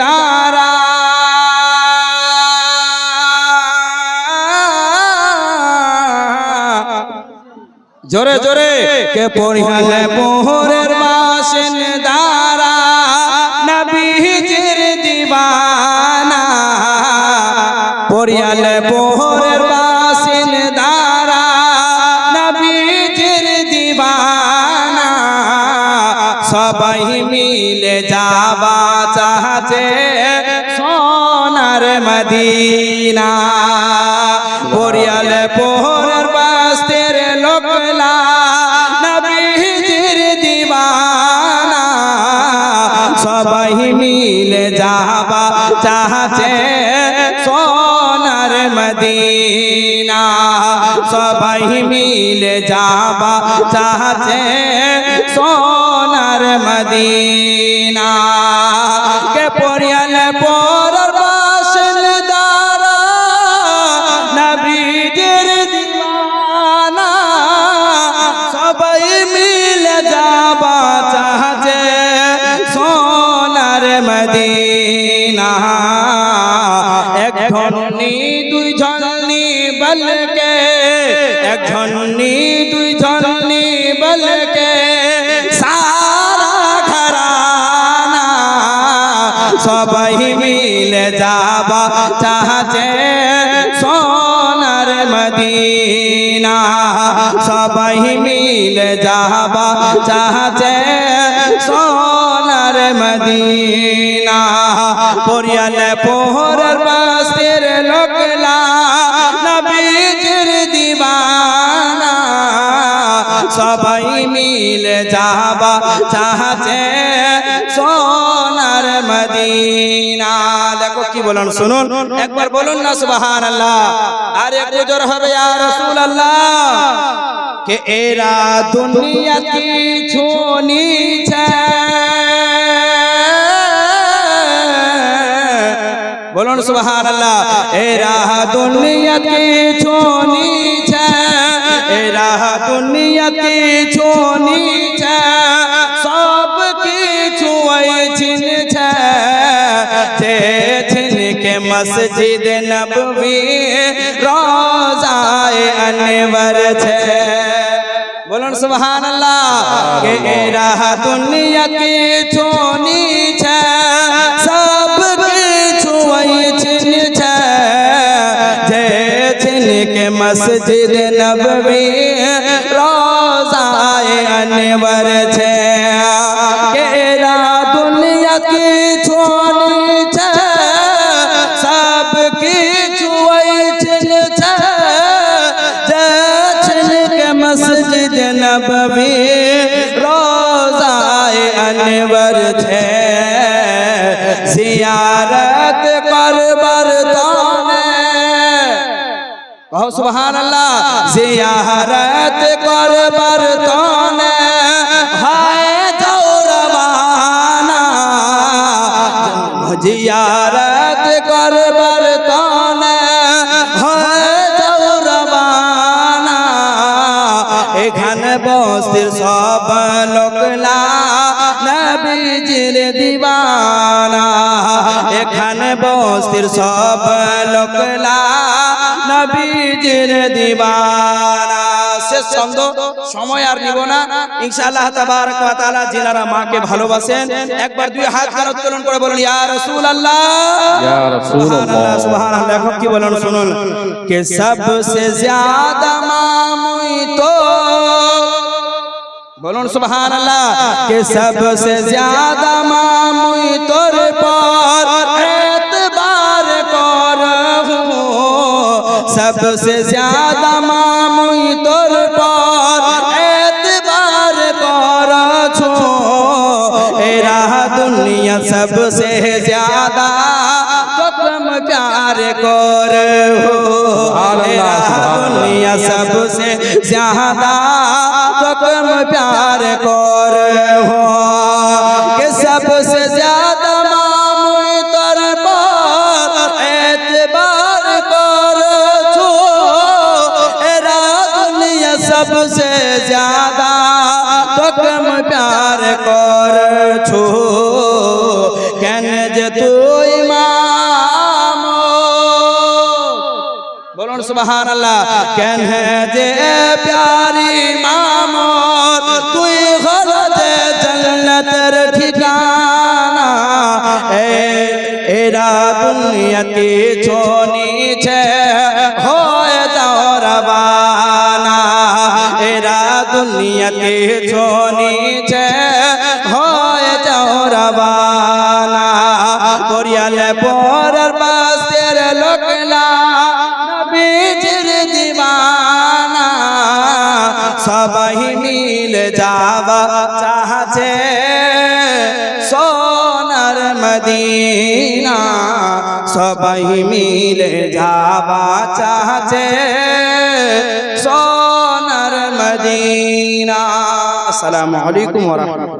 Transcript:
দারা জোরে জোরে কে পড়িয়ালে মোহরের বাসেন দারা নবীজির দিবানা। পড়িয়ালে মোহরের বাসেন দারা নবীজির দিবানা। সবাই মিলে যাবা। চাহছে সোনার মদিনা। পরিয়ালে পোহরের বাস্তের লোকলা নবীজির দিবানা। সবাই মিলে যাবা চাহছে সোনার মদিনা। সবাই মিলে যাবা চাহছে সোনার মদিনা। পরিয়াল পর বাসন দারা নবীজির দিওয়ানা সবাই মিলে যাবা চাহছে সোনার মদিনা। এক ধনী দুই ঝলনি বলকে, এক ধনী দুই ঝলনি বলকে। সবাই মিলে যাবা চাহছে সোনার মদিনা। সবাই মিলে যাবা চাহছে সোনার মদিনা। পরিয়ালে পোহরের বাস্তের লোকলা নবীজির দিবানা। সবাই মিলে যাবা সোনার মদিনা দেখো কি বলুন শুনুন। একবার বলুন না সুবহান আল্লাহ আর এক জোর হবে কে এরা দুনিয়া কি ছুনিছে বলুন সুবহান আল্লাহ এরা দুনিয়া কি ছুনিছে এরা দুনিয়া কি ছিনকে মসজিদ নববী রোজায় আনবার ছে বলুন সুবহান আল্লাহ কে এরা দুনিয়া কি ছুনিছে সব কিছু ছিনছে যে ছিনকে মসজিদ নববী রোজায় আনবার ছে কেরা দুনিয়া কি ছোনিছে সুবহান আল্লাহ জিয়ারত করবার তানে হায় দৌরবানা জিয়ারত করবার তানে হায় দৌরবানা এখানে বস্তির সব লোকলা নবীজির দিবানা। এখানে বস্তির সব লোকলা নবীজির দিবানা শেষ ছন্দ সময় আর নিব না ইনশাআল্লাহ তাবারক ওয়া তাআলা যিনারা মাকে ভালোবাসেন একবার দুই হাত কান উত্তোলন করে বলুন ইয়া রাসূলুল্লাহ ইয়া রাসূলুল্লাহ। সুবহানাল্লাহ লেখক কি বলেন শুনুন কে সবসে ज्यादा মামুই তো বলুন সুবহান আল্লাহ কে সবসে ज्यादा মামুই তোর পর सबसे ज़्यादा मामू तोर पर एतबार करछो एरा दुनिया सबसे ज़्यादा तुम प्यार कर हो। दुनिया सबसे ज़्यादा सबसे ज्यादा तो कम प्यार कर छो कहने जे तू इमाम बोलो सुबहान अल्लाह कहने जे प्यारी इमाम तू गलत जन्नत ठिकाना ए एरा दुनिया के छोड़ দুনিয়াতে ছোনিছে হয়ে যাও রবানা। করিয়ালে পরের বাসের লোকলা নবীজির দিবানা। সবাই মিল যাওয়া চাহছে সোনার মদিনা। সবাই মিলে যাওয়া চাহছে সোনার মদিনা আসসালামু আলাইকুম ওয়া রাহমাতুল্লাহ